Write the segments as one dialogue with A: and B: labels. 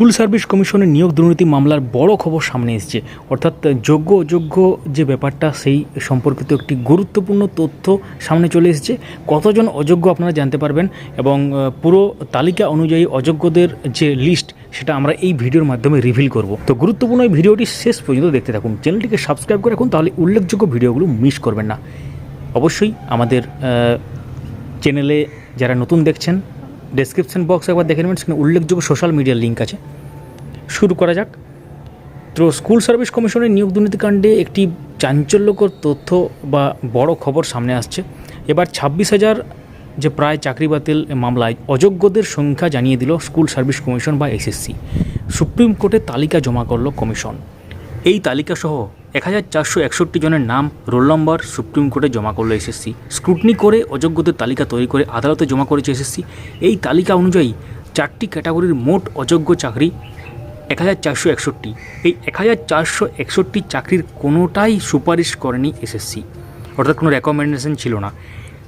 A: School service কমিশনের নিয়োগ দুর্নীতি মামলার বড় খবর সামনে এসেছে। অর্থাৎ যোগ্য অযোগ্য যে ব্যাপারটা, সেই সম্পর্কিত একটি গুরুত্বপূর্ণ তথ্য সামনে চলে এসেছে। কতজন অযোগ্য আপনারা জানতে পারবেন এবং পুরো তালিকা অনুযায়ী অযোগ্যদের যে লিস্ট, সেটা আমরা এই ভিডিওর মাধ্যমে রিভিল করব। তো গুরুত্বপূর্ণ এই ভিডিওটি শেষ পর্যন্ত দেখতে থাকুন। চ্যানেলটিকে সাবস্ক্রাইব করে রাখুন, তাহলে উল্লেখযোগ্য ভিডিওগুলো মিস করবেন না। অবশ্যই আমাদের চ্যানেলে যারা নতুন দেখছেন ডেসক্রিপশন বক্স একবার দেখে নেবেন, সেখানে উল্লেখযোগ্য সোশ্যাল মিডিয়ার লিঙ্ক আছে। শুরু করা যাক। তো স্কুল সার্ভিস কমিশনের নিয়োগ দুর্নীতিকাণ্ডে একটি চাঞ্চল্যকর তথ্য বা বড় খবর সামনে আসছে। এবার ছাব্বিশ হাজার যে প্রায় চাকরি বাতিল মামলায় অযোগ্যদের সংখ্যা জানিয়ে দিল স্কুল সার্ভিস কমিশন বা এসএসসি সুপ্রিম কোর্টে তালিকা জমা করল কমিশন এই তালিকা সহ এক হাজার চারশো একষট্টি জনের নাম রোল নম্বর সুপ্রিম কোর্টে জমা করল এসএসসি। স্ক্রুটনি করে অযোগ্যদের তালিকা তৈরি করে আদালতে জমা করেছে এসএসসি। এই তালিকা অনুযায়ী চারটি ক্যাটাগরির মোট অযোগ্য চাকরি এক হাজার চারশো একষট্টি। এই এক হাজার চারশো একষট্টি চাকরির কোনোটাই সুপারিশ করেনি এসএসসি। অর্থাৎ কোনো রেকমেন্ডেশন ছিল না।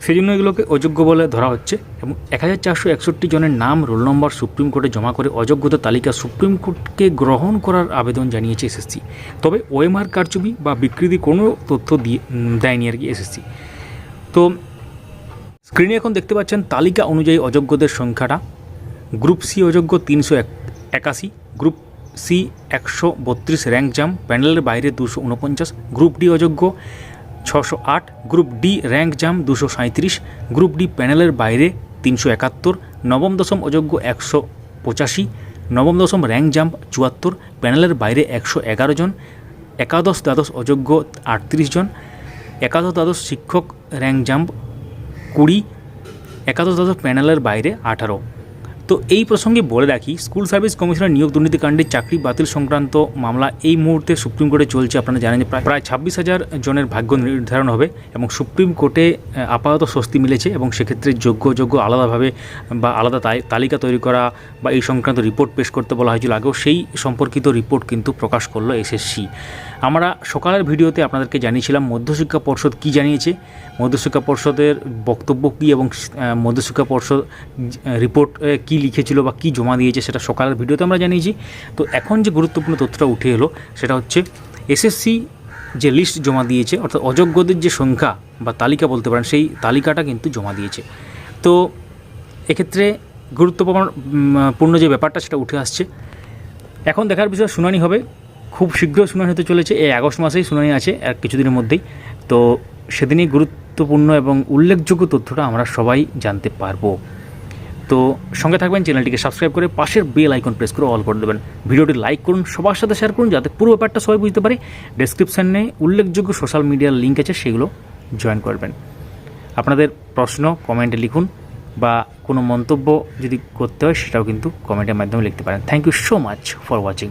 A: সেই জন্য এগুলোকে অযোগ্য বলে ধরা হচ্ছে এবং এক হাজার চারশো একষট্টি জনের নাম রোল নম্বর সুপ্রিম কোর্টে জমা করে অযোগ্যতা তালিকা সুপ্রিম কোর্টকে গ্রহণ করার আবেদন জানিয়েছে এসএসসি। তবে ওএমআর কারচুপি বা বিকৃতি কোনো তথ্য দিয়ে দেয়নি আর কি এসএসসি। তো স্ক্রিনে এখন দেখতে পাচ্ছেন তালিকা অনুযায়ী অযোগ্যদের সংখ্যাটা। গ্রুপ সি অযোগ্য তিনশো একাশি, গ্রুপ সি একশো বত্রিশ র্যাঙ্ক জাম, প্যানেলের বাইরে দুশো উনপঞ্চাশ, গ্রুপ ডি অযোগ্য ছশো আট, গ্রুপ ডি র্যাঙ্ক জাম দুশো সাঁত্রিশ গ্রুপ ডি প্যানেলের বাইরে তিনশো একাত্তর, নবম দশম অযোগ্য একশো পঁচাশি, নবম দশম র্যাঙ্ক জাম্প চুয়াত্তর, প্যানেলের বাইরে একশো এগারো জন, একাদশ দ্বাদশ অযোগ্য আটত্রিশ জন, একাদশ দ্বাদশ শিক্ষক র্যাঙ্ক জাম্প কুড়ি, একাদশ দ্বাদশ প্যানেলের বাইরে আঠারো। তো এই প্রসঙ্গে বলে রাখি, স্কুল সার্ভিস কমিশনের নিয়োগ দুর্নীতিকাণ্ডে চাকরি বাতিল সংক্রান্ত মামলা এই মুহূর্তে সুপ্রিম কোর্টে চলছে। আপনারা জানেন যে প্রায় প্রায় ছাব্বিশ হাজার জনের ভাগ্য নির্ধারণ হবে এবং সুপ্রিম কোর্টে আপাতত স্বস্তি মিলেছে এবং সেক্ষেত্রে যোগ্য যোগ্য আলাদাভাবে বা আলাদা তালিকা তৈরি করা বা এই সংক্রান্ত রিপোর্ট পেশ করতে বলা হয়েছিল আগেও, সেই সম্পর্কিত রিপোর্ট কিন্তু প্রকাশ করল এসএসসি। আমরা সকালের ভিডিওতে আপনাদেরকে জানিয়েছিলাম, মধ্যশিক্ষা পর্ষদ কী জানিয়েছে, মধ্যশিক্ষা পর্ষদের বক্তব্য কী এবং মধ্যশিক্ষা পর্ষদ রিপোর্ট কী লিখেছিল বা কী জমা দিয়েছে সেটা সকালের ভিডিওতে আমরা জানিয়েছি। তো এখন যে গুরুত্বপূর্ণ তথ্যটা উঠে এলো সেটা হচ্ছে এসএসসি যে লিস্ট জমা দিয়েছে, অর্থাৎ অযোগ্যদের যে সংখ্যা বা তালিকা বলতে পারেন, সেই তালিকাটা কিন্তু জমা দিয়েছে। তো এক্ষেত্রে গুরুত্বপূর্ণ পূর্ণ যে ব্যাপারটা সেটা উঠে আসছে। এখন দেখার বিষয় শুনানি হবে। খুব শীঘ্র শুনানি হতে চলেছে। এই আগস্ট মাসেই শুনানি আছে আর কিছুদিনের মধ্যেই। তো সেদিনই গুরুত্বপূর্ণ এবং উল্লেখযোগ্য তথ্যটা আমরা সবাই জানতে পারব। তো সঙ্গে থাকবেন, চ্যানেলটিকে সাবস্ক্রাইব করে পাশের বেল আইকন প্রেস করে অল করে দেবেন। ভিডিওটি লাইক করুন, সবার সাথে শেয়ার করুন যাতে পুরো ব্যাপারটা সবাই বুঝতে পারে। ডেসক্রিপশানে উল্লেখযোগ্য সোশ্যাল মিডিয়ার লিঙ্ক আছে, সেগুলো জয়েন করবেন। আপনাদের প্রশ্ন কমেন্টে লিখুন বা কোনো মন্তব্য যদি করতে হয়, সেটাও কিন্তু কমেন্টের মাধ্যমে লিখতে পারেন। Thank you so much for watching